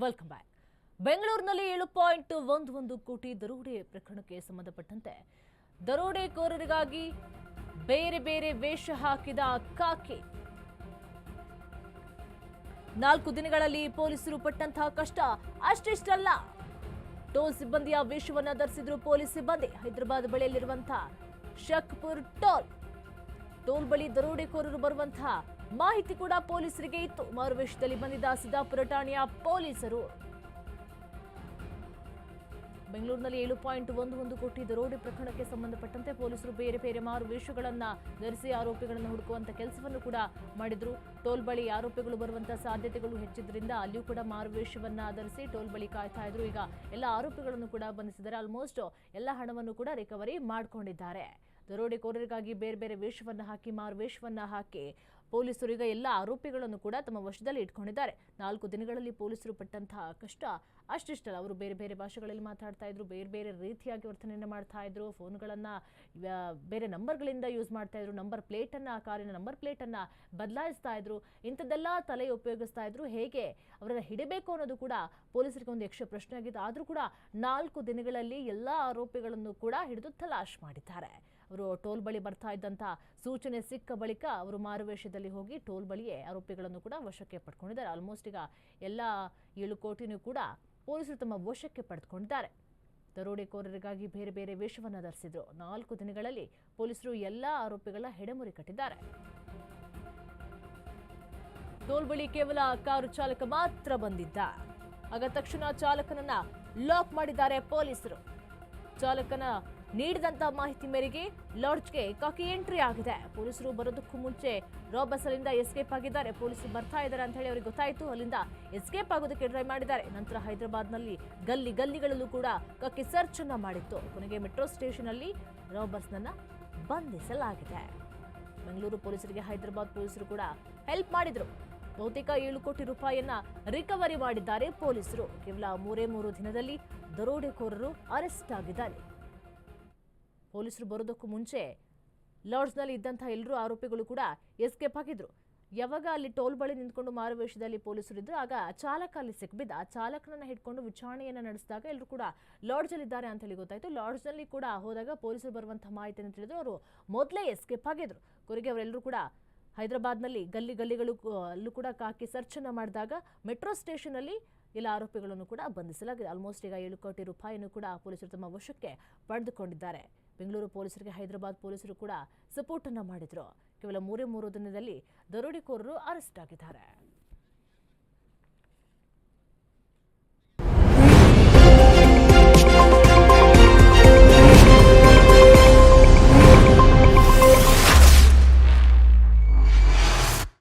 Welcome back ಬೆಂಗಳೂರಿನಲ್ಲಿ ಏಳು point ಒಂದು ಒಂದು ಕೋಟಿ ದರೋಡೆ ಪ್ರಕರಣಕ್ಕೆ ಸಂಬಂಧಪಟ್ಟಂತೆ ದರೋಡೆಕೋರರಿಗಾಗಿ ಬೇರೆ ಬೇರೆ ವೇಷ ಹಾಕಿದ ಕಾಕಿ. ನಾಲ್ಕು ದಿನಗಳಲ್ಲಿ ಪೊಲೀಸರು ಪಟ್ಟಂತಹ ಕಷ್ಟ ಅಷ್ಟಿಷ್ಟಲ್ಲ. ಟೋಲ್ ಸಿಬ್ಬಂದಿಯ ವೇಷವನ್ನು ಧರಿಸಿದ್ರು ಪೊಲೀಸ್ ಸಿಬ್ಬಂದಿ. ಹೈದರಾಬಾದ್ ಬಳಿಯಲ್ಲಿರುವಂತಹ ಶಕ್ಪುರ್ ಟೋಲ್. ಟೋಲ್ ಬಳಿ ದರೋಡೆಕೋರರು ಬರುವಂತಹ ಮಾಹಿತಿ ಕೂಡ ಪೊಲೀಸರಿಗೆ ಇತ್ತು. ಮಾರುವೇಷದಲ್ಲಿ ಬಂದಿದ್ದ ಸಿದ್ದಾಪುರ ಠಾಣೆಯ ಪೊಲೀಸರು ಬೆಂಗಳೂರಿನಲ್ಲಿ ಏಳು ಪಾಯಿಂಟ್ ಒಂದು ಒಂದು ಕೋಟಿ ದರೋಡೆ ಪ್ರಕರಣಕ್ಕೆ ಸಂಬಂಧಪಟ್ಟಂತೆ ಪೊಲೀಸರು ಬೇರೆ ಬೇರೆ ಮಾರು ವೇಷಗಳನ್ನು ಧರಿಸಿ ಆರೋಪಿಗಳನ್ನು ಹುಡುಕುವಂತ ಕೆಲಸವನ್ನು ಕೂಡ ಮಾಡಿದ್ರು. ಟೋಲ್ ಬಳಿ ಆರೋಪಿಗಳು ಬರುವಂತ ಸಾಧ್ಯತೆಗಳು ಹೆಚ್ಚಿದ್ರಿಂದ ಅಲ್ಲಿಯೂ ಕೂಡ ಮಾರು ವೇಷವನ್ನು ಧರಿಸಿ ಟೋಲ್ ಬಳಿ ಕಾಯ್ತಾ ಇದ್ರು. ಈಗ ಎಲ್ಲ ಆರೋಪಿಗಳನ್ನು ಕೂಡ ಬಂಧಿಸಿದ್ದಾರೆ. ಆಲ್ಮೋಸ್ಟ್ ಎಲ್ಲ ಹಣವನ್ನು ಕೂಡ ರಿಕವರಿ ಮಾಡಿಕೊಂಡಿದ್ದಾರೆ. ದರೋಡೆಕೋರರಿಗಾಗಿ ಬೇರೆ ಬೇರೆ ವೇಷವನ್ನು ಹಾಕಿ ಮಾರು ವೇಷವನ್ನು ಹಾಕಿ ಪೊಲೀಸರು ಈಗ ಎಲ್ಲ ಆರೋಪಿಗಳನ್ನು ಕೂಡ ತಮ್ಮ ವಶದಲ್ಲಿ ಇಟ್ಕೊಂಡಿದ್ದಾರೆ. ನಾಲ್ಕು ದಿನಗಳಲ್ಲಿ ಪೊಲೀಸರು ಪಟ್ಟಂತಹ ಕಷ್ಟ ಅಷ್ಟಿಷ್ಟಲ್ಲ. ಅವರು ಬೇರೆ ಬೇರೆ ಭಾಷೆಗಳಲ್ಲಿ ಮಾತಾಡ್ತಾ ಇದ್ರು, ಬೇರೆ ಬೇರೆ ರೀತಿಯಾಗಿ ವರ್ತನೆಯನ್ನು ಮಾಡ್ತಾ ಇದ್ರು, ಫೋನ್ಗಳನ್ನ ಬೇರೆ ನಂಬರ್ಗಳಿಂದ ಯೂಸ್ ಮಾಡ್ತಾ ಇದ್ರು, ನಂಬರ್ ಪ್ಲೇಟನ್ನ ಕಾರಿನ ನಂಬರ್ ಪ್ಲೇಟನ್ನು ಬದಲಾಯಿಸ್ತಾ ಇದ್ರು, ಇಂಥದ್ದೆಲ್ಲ ತಲೆ ಉಪಯೋಗಿಸ್ತಾ ಇದ್ರು. ಹೇಗೆ ಅವರನ್ನ ಹಿಡಬೇಕು ಅನ್ನೋದು ಕೂಡ ಪೊಲೀಸರಿಗೆ ಒಂದು ಯಕ್ಷ ಪ್ರಶ್ನೆ ಆಗಿದೆ ಆದರೂ ಕೂಡ ನಾಲ್ಕು ದಿನಗಳಲ್ಲಿ ಎಲ್ಲ ಆರೋಪಿಗಳನ್ನು ಕೂಡ ಹಿಡಿದು ತಲಾಶ್ ಮಾಡಿದ್ದಾರೆ. ಅವರು ಟೋಲ್ ಬಳಿ ಬರ್ತಾ ಇದ್ದಂತಹ ಸೂಚನೆ ಸಿಕ್ಕ ಬಳಿಕ ಅವರು ಮಾರುವೇಷದಲ್ಲಿ ಹೋಗಿ ಟೋಲ್ ಬಳಿಯೇ ಆರೋಪಿಗಳನ್ನು ಕೂಡ ವಶಕ್ಕೆ ಪಡ್ಕೊಂಡಿದ್ದಾರೆ. ಆಲ್ಮೋಸ್ಟ್ ಈಗ ಎಲ್ಲ ಏಳು ಕೋಟಿನೂ ಕೂಡ ಪೊಲೀಸರು ತಮ್ಮ ವಶಕ್ಕೆ ಪಡೆದುಕೊಂಡಿದ್ದಾರೆ. ದರೋಡೆಕೋರರಿಗಾಗಿ ಬೇರೆ ಬೇರೆ ವೇಷವನ್ನು ಧರಿಸಿದ್ರು. ನಾಲ್ಕು ದಿನಗಳಲ್ಲಿ ಪೊಲೀಸರು ಎಲ್ಲ ಆರೋಪಿಗಳ ಹೆಡೆಮುರಿ ಕಟ್ಟಿದ್ದಾರೆ. ಟೋಲ್ ಬಳಿ ಕೇವಲ ಕಾರು ಚಾಲಕ ಮಾತ್ರ ಬಂದಿದ್ದ. ಆಗ ತಕ್ಷಣ ಚಾಲಕನನ್ನ ಲಾಕ್ ಮಾಡಿದ್ದಾರೆ ಪೊಲೀಸರು. ಚಾಲಕನ ನೀಡಿದಂತ ಮಾಹಿತಿ ಮೇರೆಗೆ ಲಾಡ್ಜ್ಗೆ ಕಾಕಿ ಎಂಟ್ರಿ ಆಗಿದೆ. ಪೊಲೀಸರು ಬರೋದಕ್ಕೂ ಮುಂಚೆ ರಾ ಅಲ್ಲಿಂದ ಎಸ್ಕೇಪ್ ಆಗಿದ್ದಾರೆ. ಪೊಲೀಸರು ಬರ್ತಾ ಇದ್ದಾರೆ ಅಂತ ಹೇಳಿ ಅವರಿಗೆ ಗೊತ್ತಾಯಿತು. ಅಲ್ಲಿಂದ ಎಸ್ಕೇಪ್ ಆಗೋದಕ್ಕೆ ಟ್ರೈ ಮಾಡಿದ್ದಾರೆ. ನಂತರ ಹೈದರಾಬಾದ್ನಲ್ಲಿ ಗಲ್ಲಿ ಗಲ್ಲಿಗಳಲ್ಲೂ ಕೂಡ ಕಕ್ಕಿ ಸರ್ಚ್ ಅನ್ನ ಮಾಡಿತ್ತು. ಕೊನೆಗೆ ಮೆಟ್ರೋ ಸ್ಟೇಷನ್ ಅಲ್ಲಿ ರಾಬರ್ಸ್ನನ್ನ ಬಂಧಿಸಲಾಗಿದೆ. ಬೆಂಗಳೂರು ಪೊಲೀಸರಿಗೆ, ಹೈದರಾಬಾದ್ ಪೊಲೀಸರು ಕೂಡ ಹೆಲ್ಪ್ ಮಾಡಿದ್ರು. ಬಹುತೇಕ ಏಳು ಕೋಟಿ ರೂಪಾಯಿಯನ್ನ ರಿಕವರಿ ಮಾಡಿದ್ದಾರೆ ಪೊಲೀಸರು. ಕೇವಲ ಮೂರೇ ಮೂರು ದಿನದಲ್ಲಿ ದರೋಡೆಕೋರರು ಅರೆಸ್ಟ್ ಆಗಿದ್ದಾರೆ. ಪೊಲೀಸರು ಬರೋದಕ್ಕೂ ಮುಂಚೆ ಲಾಡ್ಜ್ನಲ್ಲಿ ಇದ್ದಂಥ ಎಲ್ಲರೂ ಆರೋಪಿಗಳು ಕೂಡ ಎಸ್ಕೇಪ್ ಆಗಿದ್ರು. ಯಾವಾಗ ಅಲ್ಲಿ ಟೋಲ್ ಬಳಿ ನಿಂತ್ಕೊಂಡು ಮಾರುವೇಷದಲ್ಲಿ ಪೊಲೀಸರು ಇದ್ರು, ಆಗ ಚಾಲಕ ಅಲ್ಲಿ ಸಿಕ್ಬಿದ್ದ. ಆ ಚಾಲಕನನ್ನ ಹಿಡ್ಕೊಂಡು ವಿಚಾರಣೆಯನ್ನು ನಡೆಸಿದಾಗ ಎಲ್ಲರೂ ಕೂಡ ಲಾಡ್ಜಲ್ಲಿ ಇದ್ದಾರೆ ಅಂತ ಹೇಳಿ ಗೊತ್ತಾಯಿತು. ಲಾಡ್ಜ್ನಲ್ಲಿ ಕೂಡ ಹೋದಾಗ ಪೊಲೀಸರು ಬರುವಂಥ ಮಾಹಿತಿಯನ್ನು ತಿಳಿದ್ರು ಅವರು ಮೊದಲೇ ಎಸ್ಕೇಪ್ ಆಗಿದ್ರು. ಕೊನೆಗೆ ಅವರೆಲ್ಲರೂ ಕೂಡ ಹೈದರಾಬಾದ್ನಲ್ಲಿ ಗಲ್ಲಿ ಗಲ್ಲಿಗಳು ಅಲ್ಲೂ ಕೂಡ ಕಾಕಿ ಸರ್ಚ್ ಅನ್ನ ಮಾಡಿದಾಗ ಮೆಟ್ರೋ ಸ್ಟೇಷನಲ್ಲಿ ಎಲ್ಲ ಆರೋಪಿಗಳನ್ನು ಕೂಡ ಬಂಧಿಸಲಾಗಿದೆ. ಆಲ್ಮೋಸ್ಟ್ ಈಗ ಏಳು ಕೋಟಿ ರೂಪಾಯಿಯನ್ನು ಕೂಡ ಪೊಲೀಸರು ತಮ್ಮ ವಶಕ್ಕೆ ಪಡೆದುಕೊಂಡಿದ್ದಾರೆ. ಬೆಂಗಳೂರು ಪೊಲೀಸರಿಗೆ, ಹೈದರಾಬಾದ್ ಪೊಲೀಸರು ಕೂಡ ಸಪೋರ್ಟ್ ಮಾಡಿದರು ಮಾಡಿದ್ರು. ಕೇವಲ ಮೂರೇ ಮೂರು ದಿನದಲ್ಲಿ ದರೋಡೆಕೋರರು ಅರೆಸ್ಟ್ ಆಗಿದ್ದಾರೆ.